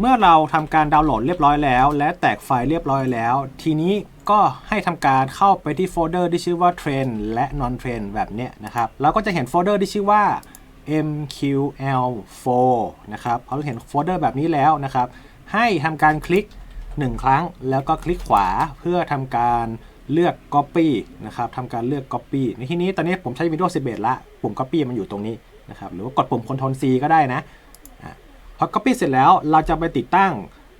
เมื่อเราทำการดาวน์โหลดเรียบร้อยแล้ว และแตกไฟล์เรียบร้อยแล้ว ทีนี้ก็ให้ทำการเข้าไปที่โฟลเดอร์ที่ชื่อว่า Trend และ Non Trend แบบเนี้ยนะครับเราก็จะเห็นโฟลเดอร์ที่ชื่อว่า MQL4 นะครับพอเราเห็นโฟลเดอร์แบบนี้แล้วนะครับ ให้ทำการคลิก 1 ครั้งแล้วก็คลิกขวาเพื่อทำการเลือก Copy นะครับทำการเลือก Copy ในที่นี้ตอนนี้ผมใช้ Windows 11 ละ ปุ่ม Copy มันอยู่ตรงนี้นะครับหรือว่ากดปุ่ม Ctrl C ก็ได้นะอะ พอ Copy เสร็จแล้วเราจะไปติดตั้ง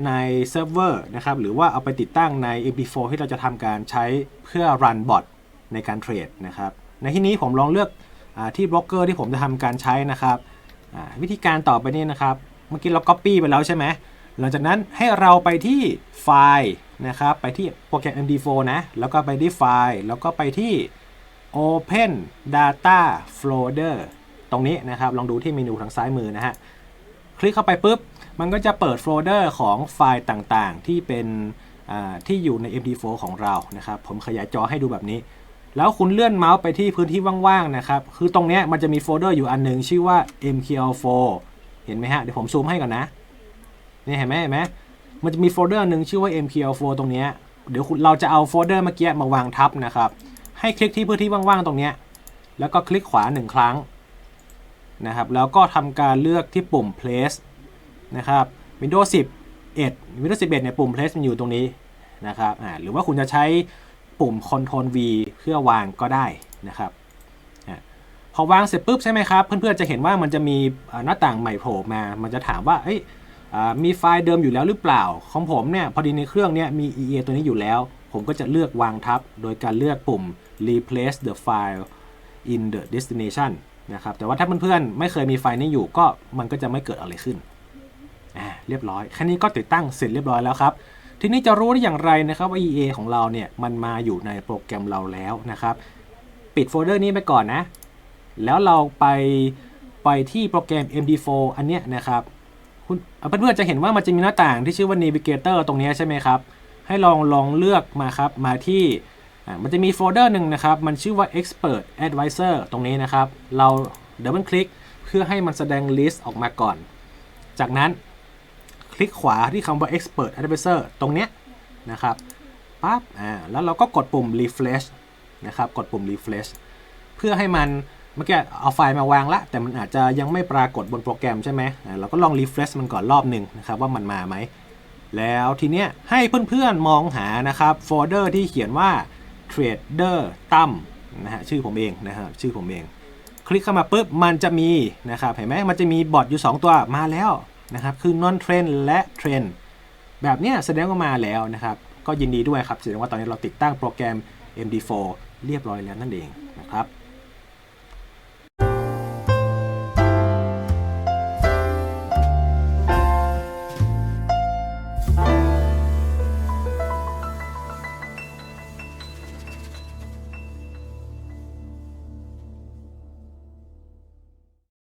ในเซิร์ฟเวอร์นะครับหรือว่าเอาไปติดตั้งใน MP4 ที่เราจะทำการใช้เพื่อ run bot ในการเทรดนะครับในที่นี้ผมลองเลือกอที่บล็อกเกอร์ที่ผมจะทำการใช้นะครับวิธีการต่อไปนี้นะครับ เมื่อกี้เรา Copy ไปแล้วใช่ไหมหลังจากนั้นให้เราไปที่ไฟล์นะครับไปที่โปรแกรม MD4 นะแล้วก็ไปที่ไฟล์แล้วก็ไปที่ Open Data Folder ตรงนี้นะครับลองดูที่เมนูทางซ้ายมือนะฮะ คลิกเข้าไปปุ๊บ มันก็จะเปิดโฟลเดอร์ของไฟล์ต่างๆ ที่เป็นที่อยู่ใน MD4 ของเรานะครับ ผมขยายจอให้ดูแบบนี้ แล้วคุณเลื่อนเมาส์ไปที่พื้นที่ว่างๆนะครับ คือตรงนี้มันจะมีโฟลเดอร์อยู่อันหนึง ชื่อว่า MQL4 เห็นไหมฮะ เดี๋ยวผมซูมให้ก่อนนะ นี่เห็นไหมเห็นไหมมันจะมีโฟลเดอร์หนึ่งชื่อว่า MQL4 ตรงนี้ เดี๋ยวเราจะเอาโฟลเดอร์เมื่อกี้มาวางทับนะครับ ให้คลิกที่พื้นที่ว่างๆตรงนี้ แล้วก็คลิกขวาหนึ่งครั้ง นะครับ แล้วก็ทำการเลือกที่ปุ่ม place นะครับ Windows 11 Windows 11เนี่ยปุ่ม place มันอยู่ตรงนี้นะครับหรือว่าคุณจะใช้ปุ่ม Ctrl V เพื่อวางก็ได้นะครับพอวางเสร็จปุ๊บใช่ไหมครับ เพื่อนๆจะเห็นว่ามันจะมีหน้าต่างใหม่โผล่มา มันจะถามว่าเอ้ยอ่ามีไฟล์เดิมอยู่แล้วหรือเปล่า ของผมเนี่ยพอดีในเครื่องเนี่ยมี EA ตัวนี้อยู่แล้ว ผมก็จะเลือกวางทับ โดยการเลือกปุ่ม replace the file in the destination นะครับแต่ว่าถ้าเพื่อนๆไม่เคยมีไฟล์นี้อยู่ก็มันก็จะไม่เกิดอะไรขึ้นอ่าเรียบร้อยแค่นี้ก็ติดตั้งเสร็จเรียบร้อยแล้วครับทีนี้จะรู้ได้อย่างไรนะครับว่า EA ของเราเนี่ยมันมาอยู่ในโปรแกรมเราแล้วนะครับ ปิดโฟลเดอร์นี้ไปก่อนนะ แล้วเราไปไปที่โปรแกรม MD4 อันเนี้ยนะครับคุณเพื่อนๆจะเห็นว่ามันจะมีหน้าต่างที่ชื่อว่า Navigator ตรงนี้ใช่ไหมครับ ให้ลองลองเลือกมาครับมาที่ มันจะมีโฟลเดอร์หนึ่งนะครับ มันชื่อว่า Expert Advisor ตรงนี้นะครับ เราดับเบิลคลิกเพื่อให้มันแสดงลิสต์ออกมาก่อน จากนั้นคลิกขวาที่คำว่า Expert Advisor ตรงเนี้ยนะครับปั๊บอ่าแล้วเราก็กดปุ่ม Refresh นะครับ กดปุ่ม Refresh เพื่อให้มันเมื่อกี้เอาไฟล์มาวางละ แต่มันอาจจะยังไม่ปรากฏบนโปรแกรมใช่ไหมเราก็ลอง refresh มันก่อนรอบหนึ่งนะครับว่ามันมาไหม แล้วทีเนี้ยให้เพื่อนๆมองหานะครับโฟลเดอร์ที่เขียนว่า trader ตั้มนะฮะชื่อผมเองนะครับชื่อผมเอง คลิกเข้ามาปุ๊บมันจะมีนะครับเห็นไหมมันจะมีบอทอยู่ 2 ตัวมาแล้วนะครับคือ non trend และ trend แบบเนี้ยแสดงว่ามาแล้วนะครับก็ยินดีด้วยครับแสดงว่าตอนนี้เราติดตั้งโปรแกรม MD4 เรียบร้อยแล้วนั่นเองนะครับ